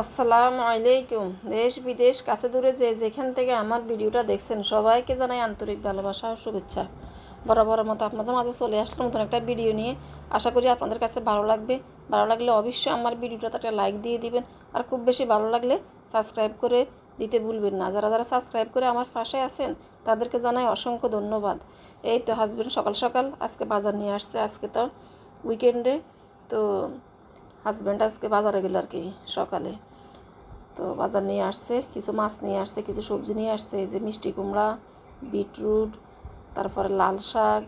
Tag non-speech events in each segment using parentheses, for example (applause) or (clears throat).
আসসালামু আলাইকুম। দেশ বিদেশ, কাছে দূরে যে যেখান থেকে আমার ভিডিওটা দেখছেন, সবাইকে জানাই আন্তরিক ভালোবাসা ও শুভেচ্ছা। বরাবর মতো আপনাদের মাঝে চলে আসলাম নতুন একটা ভিডিও নিয়ে। আশা করি আপনাদের কাছে ভালো লাগবে। ভালো লাগলে অবশ্যই আমার ভিডিওটাতে একটা লাইক দিয়ে দিবেন। আর খুব বেশি ভালো লাগলে সাবস্ক্রাইব করে দিতে ভুলবেন না। যারা যারা সাবস্ক্রাইব করে আমার পাশে আছেন, তাদেরকে জানাই অসংখ্য ধন্যবাদ। এই তো হাজবেন্ড সকাল সকাল, আজকে বাজার নিয়ে আসছে, আজকে তো উইকেন্ডে তো হাজব্যান্ড আজকে বাজারে গেল আর কি সকালে। তো বাজার নিয়ে আসছে, কিছু মাছ নিয়ে আসছে, কিছু সবজি নিয়ে আসছে, এই যে মিষ্টি কুমড়া, বিটরুট, তারপরে লাল শাক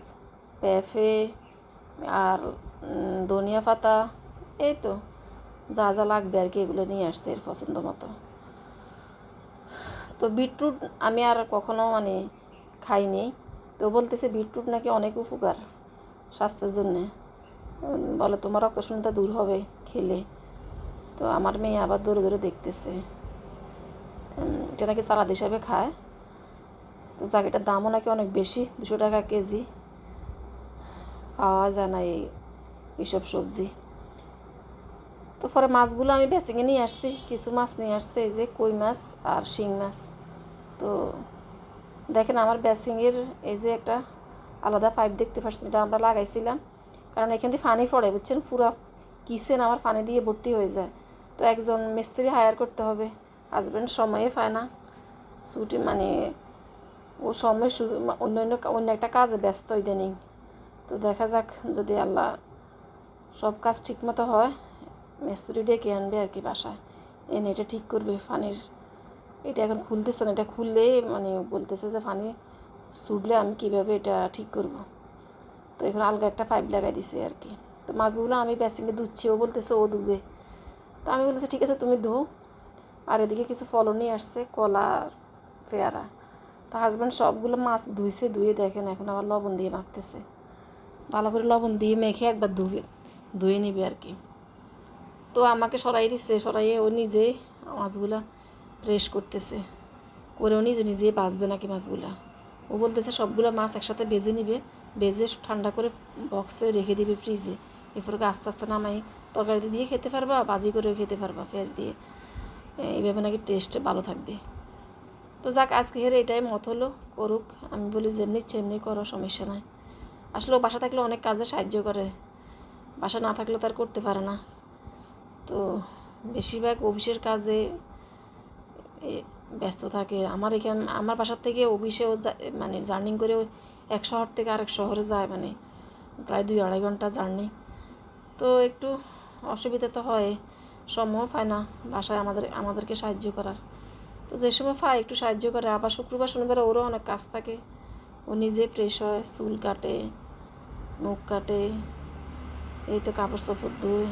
পেঁপে আর ধনিয়া পাতা, এই তো, যা যা লাগবে আর কি এগুলো নিয়ে আসছে এর পছন্দ মতো। তো বিটরুট আমি আর কখনো মানে খাইনি, তো বলতেছে বিটরুট নাকি অনেক উপকার স্বাস্থ্যের জন্যে। বলে তোমার রক্ত শূন্যতা দূর হবে খেলে। তো আমার মেয়ে আবার দৌড়ে দৌড়ে দেখতেছে। এটা নাকি সালাদ হিসাবে খায়। তো যাক দামও নাকি অনেক বেশি, দুশো টাকা কেজি। পাওয়া যায় না এই এইসব সবজি। তো পরে মাছগুলো আমি বেচিংয়ে নিয়ে আসছি, কিছু মাছ নিয়ে আসছে, এই যে কই মাছ আর শিং মাছ। তো দেখেন আমার বেসিংয়ের এই যে একটা আলাদা পাইপ দেখতে পাচ্ছেন, এটা আমরা লাগাইছিলাম। কারণ এখান থেকে ফানি পড়ে, বুঝছেন? পুরো কিচেন আমার ফানি দিয়ে ভর্তি হয়ে যায়। তো একজন মিস্ত্রি হায়ার করতে হবে। হাজব্যান্ড সময়ে পায় না। ছুটি মানে ও সময় অন্য অন্য অন্য একটা কাজে ব্যস্ত ইদানিং। তো দেখা যাক যদি আল্লাহ সব কাজ ঠিকমতো হয়, মিস্ত্রি ডেকে আনবে আর কি বাসায়। এনে এটা ঠিক করবে ফানির। এটা এখন খুলতেছে না, এটা খুললে মানে বলতেছে যে পানি ছুটলে আমি কীভাবে এটা ঠিক করব। তো এখন আলগা একটা পাইপ লাগাই দিছে আর কি তো মাছগুলো আমি বেসিংয়ে ধুচ্ছি, ও বলতেছে ও ধুবে। তো আমি বলতেছি, ঠিক আছে, তুমি ধো আর এদিকে কিছু ফলও নিয়ে আসছে, কলা পেয়ারা। তো হাজব্যান্ড সবগুলো মাছ ধুইছে, ধুয়ে দেখেন, এখন আবার লবণ দিয়ে মাখতেছে। ভালো করে লবণ দিয়ে মেখে একবার ধুয়ে ধুয়ে নিবে আর কি তো আমাকে সরাই দিচ্ছে সরাইয়ে ও নিজেই মাছগুলা ফ্রেশ করতেছে। করে ও নিজে নিজে বাঁচবে নাকি মাছগুলা? ও বলতেছে, সবগুলো মাছ একসাথে বেজে নিবে। বেজে ঠান্ডা করে বক্সে রেখে দিবে ফ্রিজে এরপরে আস্তে আস্তে নামাই। তরকারিতে দিয়ে খেতে পারবা, বাজি করেও খেতে পারবা পেঁয়াজ দিয়ে। এইভাবে নাকি টেস্ট ভালো থাকবে। তো যাক, আজকে হেরে এটাই মত হলো, করুক। আমি বলি যেমনি ইচ্ছে এমনি করো, সমস্যা নাই। আসলে বাসা থাকলে অনেক কাজে সাহায্য করে। বাসা না থাকলে তার করতে পারে না। তো বেশিরভাগ অফিসের কাজে ব্যস্ত থাকে। আমার এখান, আমার বাসার থেকে অফিসেও মানে জার্নিং করে এক শহর থেকে আরেক শহরে যায় মানে প্রায় দুই আড়াই ঘণ্টা জার্নি। তো একটু অসুবিধা তো হয় সময় পায় না বাসায় আমাদের, আমাদেরকে সাহায্য করার। তো যে সময় পায় একটু সাহায্য করে, আবার শুক্রবার, শনিবার ওরও অনেক কাজ থাকে। ও নিজে ফ্রেশ হয়, চুল কাটে, মুখ কাটে, এই তো কাপড় চোপড় ধুয়ে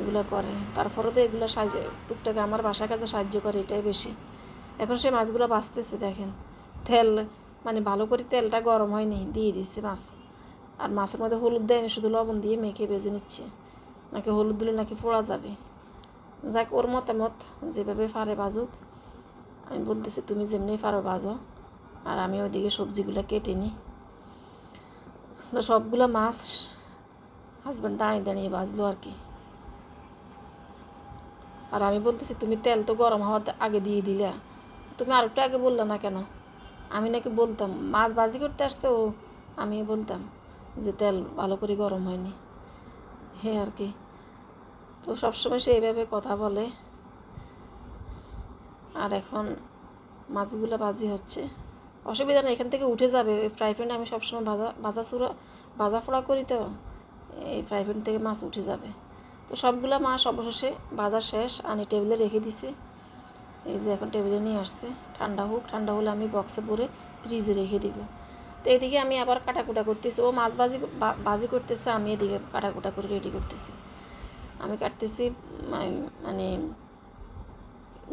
এগুলো করে। তারপরে তো এগুলো সাহায্য, টুকটাক আমার বাসার কাছে সাহায্য করে, এটাই বেশি। এখন সে মাছগুলো বাঁচতেছে, দেখেন। তেল মানে ভালো করে তেলটা গরম হয়নি, দিয়ে দিচ্ছে মাছ। আর মাছের মধ্যে হলুদ দেয়নি শুধু লবণ দিয়ে মেখে বেজে নিচ্ছে। নাকি হলুদ দিলে নাকি পোড়া যাবে। যাক, ওর মতামত যেভাবে পারে বাজুক। আমি বলতেছি, তুমি যেমনি পারো বাজো। আর আমি ওইদিকে সবজিগুলো কেটে নিই। তো সবগুলো মাছ হাজব্যান্ড দাঁড়িয়ে দাঁড়িয়ে বাজলো আর কি। আর আমি বলতেছি, তুমি তেল তো গরম হওয়ার আগে দিয়ে দিলে। তুমি আর একটু আগে বললে না কেন? আমি নাকি বলতাম, মাছ বাজি করতে আসছে ও। আমি বলতাম যে, তেল ভালো করে গরম হয়নি। হে আর কি। তো সবসময় সে এইভাবে কথা বলে। আর এখন মাছগুলো বাজি হচ্ছে। অসুবিধা নেই, এখান থেকে উঠে যাবে। ফ্রাই প্যানে আমি সবসময় ভাজা ভাজা চুরা ভাজা ফোড়া করি তো, এই ফ্রাই প্যান থেকে মাছ উঠে যাবে। তো সবগুলো মাছ অবশেষে ভাজা শেষ, আনি টেবিলে রেখে দিছে। এই যে এখন টেবিলে নিয়ে আসছে। ঠান্ডা হোক, ঠান্ডা হলে আমি বক্সে ভরে ফ্রিজে রেখে দিব। তো এদিকে আমি আবার কাটাকুটা করতেছি। ও মাছ বাজি বাজি করতেছে, আমি এদিকে কাটাকুটা করে রেডি করতেছি। আমি কাটতেছি মানে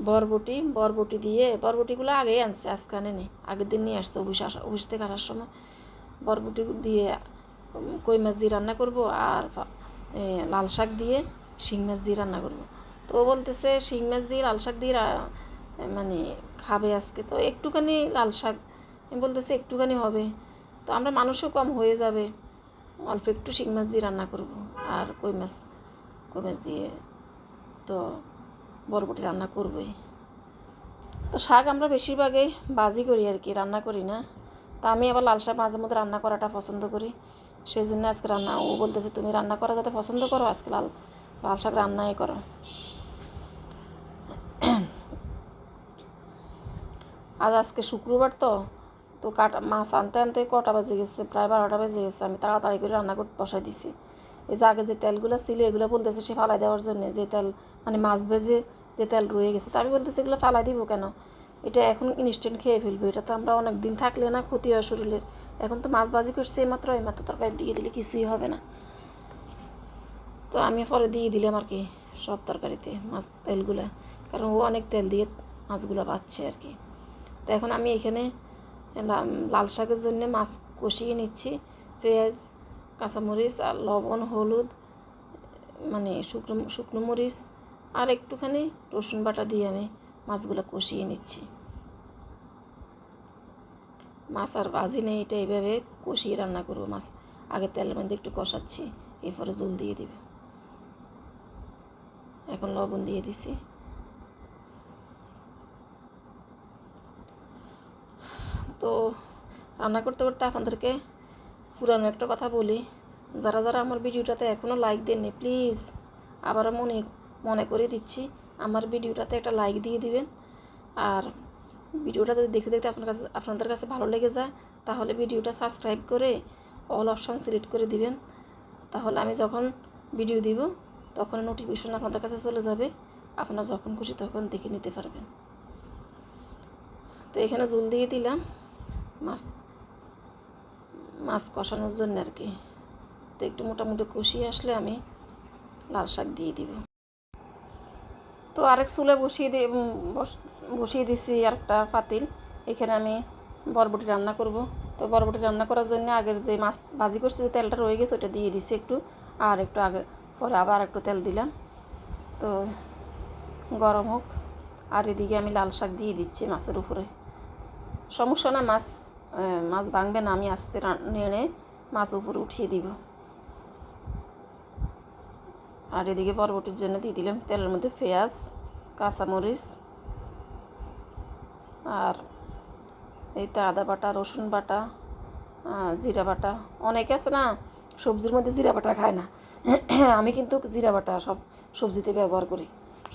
বরবটি বরবটি দিয়ে বরবটিগুলো আগেই আনছে, আজকে আনেনি। আগের দিন নিয়ে আসছে, অফিস আসা, অফিস থেকে আসার সময়। বরবটি দিয়ে কই মাছ দিয়ে রান্না করব, আর লাল শাক দিয়ে শিং মাছ দিয়ে রান্না করব। তো বলতেছে, শিং মাছ দিয়ে লাল শাক দিয়ে মানে খাবে আজকে। তো একটুখানি লাল শাক বলতেছে, একটুখানি হবে। তো আমরা মানুষও কম হয়ে যাবে, অল্প একটু শিং মাছ দিয়ে রান্না করব আর কই মাছ কই মাছ দিয়ে তো বরবটি রান্না করবই। তো শাক আমরা বেশিরভাগই বাজি করি আর কি, রান্না করি না। তা আমি আবার লাল শাক মাঝে মধ্যে রান্না করাটা পছন্দ করি। সেই জন্য আজকে রান্না, ও বলতেছে, তুমি রান্না করা যাতে পছন্দ করো, আজকে লাল লাল শাক রান্নাই করো। আজ আজকে শুক্রবার তো তো কাটা, মাছ আনতে আনতে কটা বাজে গেছে? প্রায় বারোটা বাজে গেছে। আমি তাড়াতাড়ি করে রান্না করতে বসাই দিছি। এই যে আগে যে তেলগুলো ছিল, এগুলো বলতেছে সে ফালাই দেওয়ার জন্য। যে তেল মানে মাছ ভেজে যে তেল রয়ে গেছে, তো আমি বলতেছি এগুলো ফালাই দিব কেন? এটা এখন ইনস্ট্যান্ট খেয়ে ফেলব। এটা তো আমরা অনেক দিন থাকলে না ক্ষতি হয় শরীরের। এখন তো মাছ ভাজি করছে এইমাত্র এইমাত্র তরকারি দিয়ে দিলে কিছুই হবে না। তো আমি পরে দিয়ে দিলাম আর কি সব তরকারিতে মাছ তেলগুলা। কারণ ও অনেক তেল দিয়ে মাছগুলো পাচ্ছে আর কি। তো এখন আমি এখানে লাল শাকের জন্য মাছ কষিয়ে নিচ্ছি। পেঁয়াজ, কাঁচামরিচ আর লবণ, হলুদ মানে শুকনো শুকনো মরিচ আর একটুখানি রসুন বাটা দিয়ে আমি মাছগুলো কষিয়ে নিচ্ছি। মাছ আর ভাজি নেই, এটা এইভাবে কষিয়ে রান্না করব। মাছ আগে তেলের মধ্যে একটু কষাচ্ছি, এরপরে জল দিয়ে দিব। এখন লবণ দিয়ে দিছি। তো রান্না করতে করতে আপনাদেরকে পুরানো একটা কথা বলি। যারা যারা আমার ভিডিওটাতে এখনও লাইক দেননি প্লিজ আবারও মনে মনে করে দিচ্ছি, আমার ভিডিওটাতে একটা লাইক দিয়ে দিবেন। আর ভিডিওটা যদি দেখতে দেখতে আপনার কাছে, আপনাদের কাছে ভালো লেগে যায়, তাহলে ভিডিওটা সাবস্ক্রাইব করে অল অপশান সিলেক্ট করে দিবেন। তাহলে আমি যখন ভিডিও দিব, তখন নোটিফিকেশন আপনাদের কাছে চলে যাবে, আপনারা যখন খুশি তখন দেখে নিতে পারবেন। তো এখানে জল দিয়ে দিলাম। মাছ মাছ কষানোর জন্য আর কি। তো একটু মোটামুটি কষিয়ে আসলে আমি লাল শাক দিয়ে দিব। তো আরেক চুলে বসিয়ে দিয়ে বসিয়ে দিছি আরেকটা পাতিল। এখানে আমি বরবটি রান্না করব। তো বরবটি রান্না করার জন্য আগের যে মাছ ভাজি করছি, যে তেলটা রয়ে গেছে, ওটা দিয়ে দিছি একটু। আর একটু আগে পরে আবার একটু তেল দিলাম। তো গরম হোক। আর এদিকে আমি লাল শাক দিয়ে দিচ্ছি মাছের উপরে। সমস্যা না মাছ মাছ ভাঙবে না, আমি আস্তে নেড়ে মাছ উপরে উঠিয়ে দিব। আর এদিকে বরবটির জন্য দিয়ে দিলাম তেলের মধ্যে পেঁয়াজ, কাঁচামরিচ আর এই তো আদা বাটা, রসুন বাটা জিরা বাটা। অনেকে আছে না, সবজির মধ্যে জিরা বাটা খায় না। (clears throat) আমি কিন্তু জিরা বাটা সব সবজিতে ব্যবহার করি।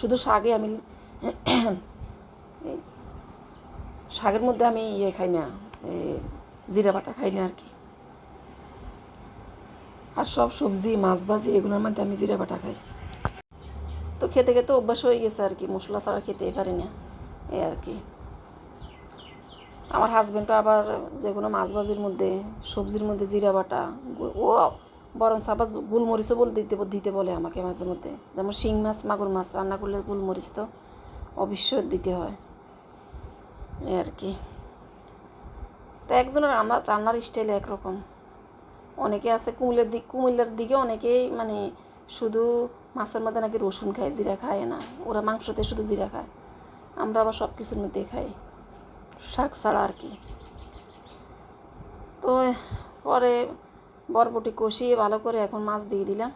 শুধু শাকে আমি শাকের মধ্যে আমি ইয়ে খাই না জিরা বাটা খাই না আর কি। আর সব সবজি, মাছ ভাজি, এগুলোর মধ্যে আমি জিরা বাটা খাই। তো খেতে খেতে অভ্যাস হয়ে গেছে আর কি, মশলা ছাড়া খেতেই পারি না এই আর কি। আমার হাজব্যান্ডও আবার যে কোনো মাছ ভাজির মধ্যে, সবজির মধ্যে জিরা বাটা, ও বরং আবার গোলমরিচও বল, দিতে দিতে বলে আমাকে মাঝে মধ্যে। যেমন শিং মাছ, মাগুর মাছ রান্না করলে গোলমরিচ তো অবশ্যই দিতে হয় এই আর কি। তো একজনের রান্না, রান্নার স্টাইল একরকম। অনেকে আছে কুমিল্লার দিক কুমিল্লার দিকে অনেকেই মানে শুধু মাছের মধ্যে নাকি রসুন খায়, জিরা খায় না। ওরা মাংসতে শুধু জিরা খায়। আমরা আবার সব কিছুর মধ্যে খাই। শাক ছাড়া আর কি। তো পরে বরবটি কষিয়ে ভালো করে এখন মাছ দিয়ে দিলাম।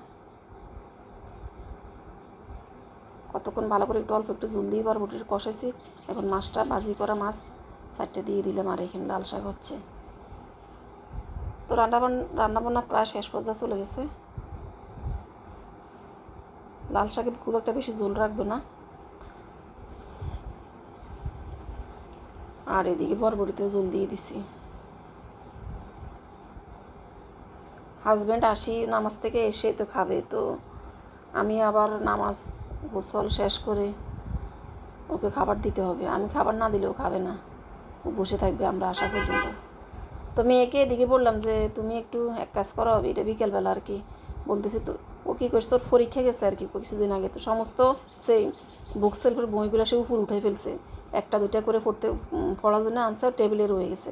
কতক্ষণ ভালো করে একটু অল্প একটু জল দিয়ে বরবটিটা কষাইছি। এখন মাছটা ভাজি করা মাছ। সাইডটা দিয়ে দিলাম আর এখানে লাল শাক হচ্ছে। তো রান্না রান্না বান্না প্রায় শেষ পর্যায়ে চলে গেছে। লাল শাকে খুব একটা বেশি ঝোল রাখব না। আর এদিকে বরবটিতেও জল দিয়ে দিছি। হাজব্যান্ড আসি নামাজ থেকে এসে তো খাবে, তো আমি আবার নামাজ গোসল শেষ করে ওকে খাবার দিতে হবে। আমি খাবার না দিলেও খাবে না। বসে থাকবে আমরা আসা পর্যন্ত। তো মেয়েকে এদিকে বললাম যে, তুমি একটু এক কাজ করো, এটা বিকেলবেলা আর কি। বলতেছে, তো ও কী করছে? ওর পরীক্ষা গেছে আর কি কিছুদিন আগে। তো সমস্ত সেই বুক সেলফের বইগুলো সে উপর উঠে ফেলছে। একটা দুটা করে পড়তে পড়ার জন্য আনসার টেবিলে রয়ে গেছে।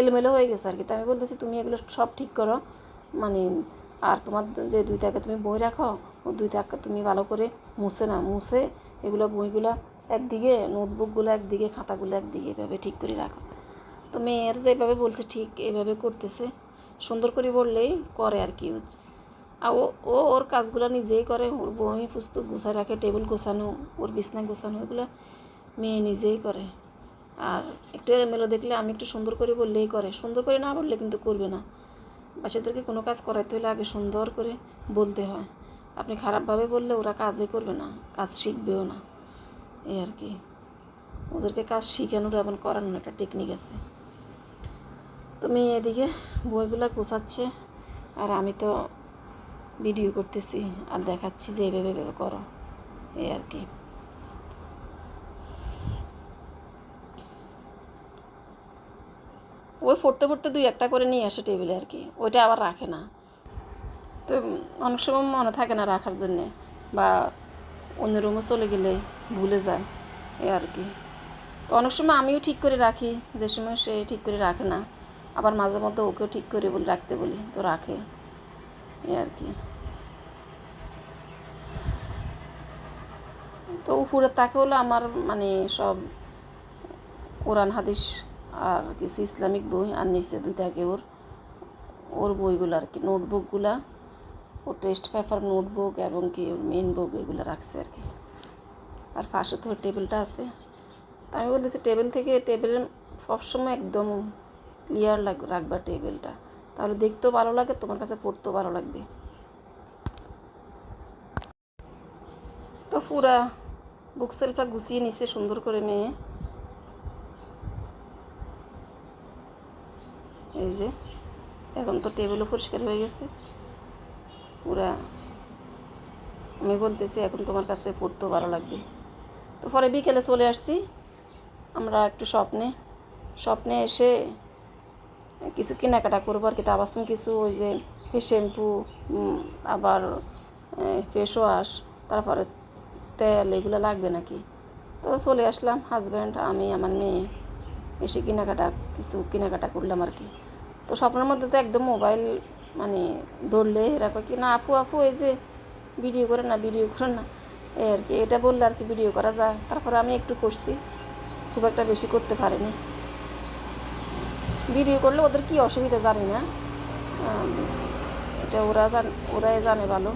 এলোমেলো হয়ে গেছে আর কি। তো আমি বলতেছি, তুমি এগুলো সব ঠিক করো। মানে আর তোমার যে দুই টাকা তুমি বই রাখো, ও দুই টাকা তুমি ভালো করে মুছে না মুছে এগুলো বইগুলো একদিকে নোটবুকগুলো একদিকে, খাতাগুলো একদিকে, এভাবে ঠিক করে রাখো। তো মেয়ের যেভাবে বলছে, ঠিক এভাবে করতেছে। সুন্দর করে বললেই করে আর কি। আর ও ও ওর কাজগুলো নিজেই করে। ওর বই, পুস্তক গুছায় রাখে টেবিল গোছানো, ওর বিছনা গোছানো, এগুলো মেয়ে নিজেই করে। আর একটু এলোমেলো দেখলে আমি একটু সুন্দর করে বললেই করে। সুন্দর করে না বললে কিন্তু করবে না। বাচ্চাদেরকে কোনো কাজ করাইতে হলে আগে সুন্দর করে বলতে হয়। আপনি খারাপভাবে বললে ওরা কাজই করবে না, কাজ শিখবেও না। এই আর কি। ওদেরকে কাজ শিখানোর এবং করানোর একটা টেকনিক আছে। তো মেয়ে এদিকে বইগুলো গোছাচ্ছে, আর আমি তো ভিডিও করতেছি আর দেখাচ্ছি যে এভাবে এভাবে করো, এই আর কি। ওই পড়তে পড়তে দুই একটা করে নিয়ে আসে টেবিলে আর কি, ওইটা আবার রাখে না। তো অনেক সময় মনে থাকে না রাখার জন্যে, বা অন্য রুমে চলে গেলে ভুলে যায় এ আর কি। তো অনেক সময় আমিও ঠিক করে রাখি, যে সময় সে ঠিক করে রাখে না। আবার মাঝে মধ্যে ওকেও ঠিক করে বলি, রাখতে বলি, তো রাখে এ আর কি। তো উপরে তাকে হলো আমার মানে সব কোরআন, হাদিস আর কিছু ইসলামিক বই, আর নিচে দুই থাকে ওর ওর বইগুলো আর কি, নোটবুকগুলা, ওর টেস্ট পেপার, নোটবুক এবং কি ওর মেন বুক এগুলো রাখছে আর কি। আর পাশে তো টেবিলটা আছে। তা আমি বলতেছি টেবিল থেকে টেবিলের সবসময় একদম ক্লিয়ার লাগ, রাখবা টেবিলটা। তাহলে দেখতেও ভালো লাগে, তোমার কাছে পড়তেও ভালো লাগবে। তো পুরা বুক সেলফটা গুছিয়ে নিছে সুন্দর করে মেয়ে। এই যে, এখন তো টেবিলও পরিষ্কার হয়ে গেছে। পুরা আমি বলতেছি এখন তোমার কাছে পড়তেও ভালো লাগবে। তো পরে বিকেলে চলে আসছি। আমরা একটু স্বপ্নে স্বপ্নে এসে কিছু কেনাকাটা করব আর কি তাবাসম কিছু, ওই যে ফেস শ্যাম্পু আবার ফেস ওয়াশ তারপরে তেল এগুলো লাগবে নাকি? তো চলে আসলাম হাজব্যান্ড আমি, আমার মেয়ে, এসে কেনাকাটা, কিছু কেনাকাটা করলাম আর কি। তো স্বপ্নের মধ্যে তো একদম মোবাইল মানে ধরলে এরা কি, না, আপু আফু এই যে ভিডিও করে না ভিডিও করে না। এই আর কি, এটা বললে আর কি ভিডিও করা যায়। তারপরে আমি একটু করছি, খুব একটা বেশি করতে পারিনি। ভিডিও করলে ওদের কি অসুবিধা জানি না। এটা ওরা জান, ওরাই জানে ভালো।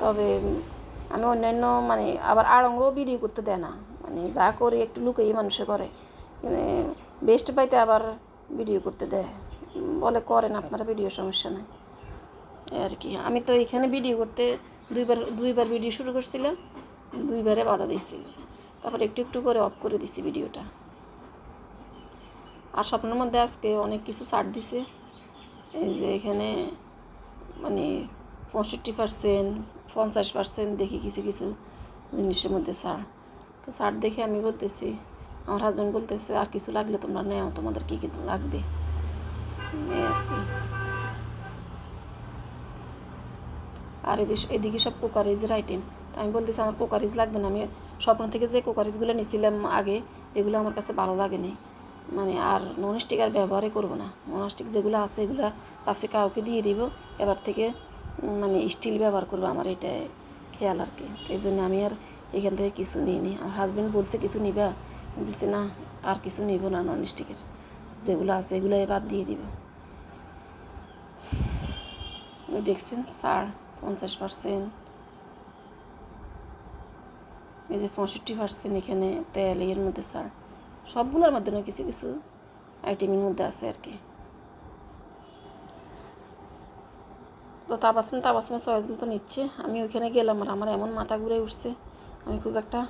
তবে আমি অন্যান্য মানে আবার আড়ঙ্গও ভিডিও করতে দেয় না। মানে যা করি একটু লুকেই মানুষে করে। মানে বেস্ট পাইতে আবার ভিডিও করতে দেয়। বলে করেন আপনারা ভিডিও সমস্যা নাই। আর কি, আমি তো এখানে ভিডিও করতে দুইবার দুইবার ভিডিও শুরু করছিলাম, দুইবারে বাধা দিয়েছি। তারপর একটু একটু করে অফ করে দিছি ভিডিওটা আর স্বপ্নের মধ্যে আজকে অনেক কিছু ছাড় দিছে। এই যে এখানে মানে পঁয়ষট্টি পার্সেন্ট পঞ্চাশ পার্সেন্ট দেখি কিছু কিছু জিনিসের মধ্যে ছাড়। তো ছাড় দেখে আমি বলতেছি, আমার হাজব্যান্ড বলতেছে, আর কিছু লাগলে তোমরা নেও, তোমাদের কী কী লাগবে? আর কি। আর এদিকে এদিকে সব কোকারিজের আইটেম তো আমি বলতেছি, আমার কোকারিজ লাগবে না। আমি স্বপ্ন থেকে যে কোকারিজগুলো নিয়েছিলাম আগে, এগুলো আমার কাছে ভালো লাগেনি মানে আর নন স্টিক আর ব্যবহারই করব না। নন স্টিক যেগুলো আছে, এগুলো ভাবছি কাউকে দিয়ে দিব। এবার থেকে মানে স্টিল ব্যবহার করব আমার এটা খেয়াল আর কি। এই জন্য আমি আর এখান থেকে কিছু নিইনি। আমার হাজব্যান্ড বলছে, কিছু নিবা? বলছে, না, আর কিছু নিব না নন স্টিকের যেগুলো আছে এগুলো এবার দিয়ে দিব। দেখছেন সার পঞ্চাশ পার্সেন্ট। এই যে পঁয়ষট্টি পার্সেন্ট এখানে তেল এর মধ্যে সার সবগুলোর মধ্যে না কিছু কিছু আইটেমের মধ্যে আছে আর কি। তো তাবাসম তাবাসমে চয়েস মতো নিচ্ছে। আমি ওইখানে গেলাম আর আমার এমন মাথা ঘুরে উঠছে, আমি খুব একটা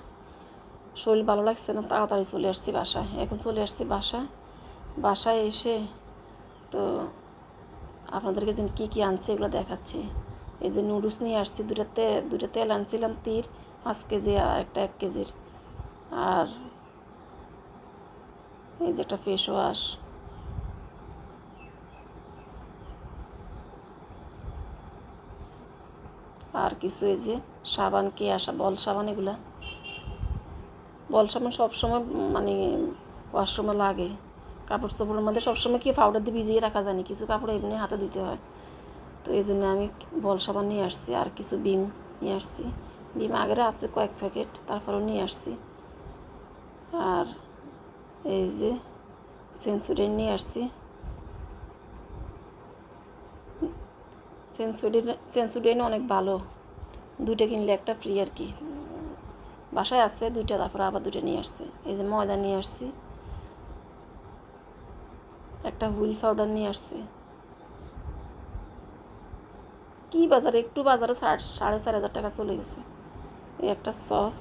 শরীর ভালো লাগছে না, তাড়াতাড়ি চলে আসছি বাসায়। এখন চলে আসছি বাসায় বাসায় এসে তো আপনাদেরকে যে কী কী আনছে এগুলো দেখাচ্ছি। এই যে নুডলস নিয়ে আসছি দুটা তে দুটা তেল আনছিলাম তীর, পাঁচ কেজি আর একটা এক কেজির। আর এই যে একটা ফেস ওয়াশ আর কিছু এই যে সাবান, কে আসা বল সাবান এগুলা। বল সাবান সবসময় মানে ওয়াশরুমে লাগে। কাপড় চোপড়ের মধ্যে সবসময় কি পাউডার দিয়ে ভিজিয়ে রাখা জানি কিছু কাপড় এমনি হাতে দিতে হয়। তো এই জন্য আমি বল সাবান নিয়ে আসছি, আর কিছু বিম নিয়ে আসছি। বিম আগের আছে কয়েক প্যাকেট, তারপরেও নিয়ে আসছি। আর এই যে সেন্সুরিন নিয়ে আসছি। সেন্সুডেন সেন্সুডেন অনেক ভালো। দুইটা কিনলে একটা ফ্রি আর কি। বাসায় আসছে দুইটা, তারপরে আবার দুইটা নিয়ে আসছে। এই যে ময়দা নিয়ে আসছি। একটা হুইল পাউডার নিয়ে আসছে। কি বাজারে? একটু বাজারে সাড়ে চার হাজার টাকা চলে গেছে। এই একটা সস।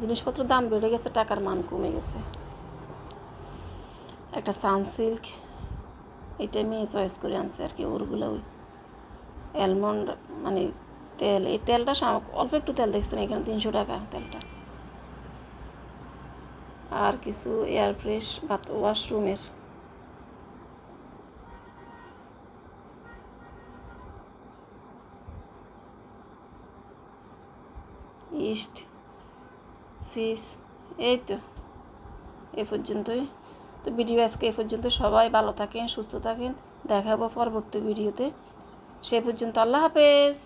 জিনিসপত্রের দাম বেড়ে গেছে, টাকার মান কমে গেছে। একটা সানসিল্ক এটা মেয়ে চয়েস করে আনছে আর কি, ওরগুলো ওই অ্যালমন্ড মানে তেল। এই তেলটা অল্প একটু তেল দেখছেন এখানে, তিনশো টাকা তেলটা। আর কিছু এয়ার ফ্রেশ বা ওয়াশরুমের। ইস্ট সিস এই তো, এ পর্যন্তই। তো ভিডিও আজকে এ পর্যন্ত। সবাই ভালো থাকেন, সুস্থ থাকেন। দেখাবো পরবর্তী ভিডিওতে সে পর্যন্ত আল্লাহ হাফেজ।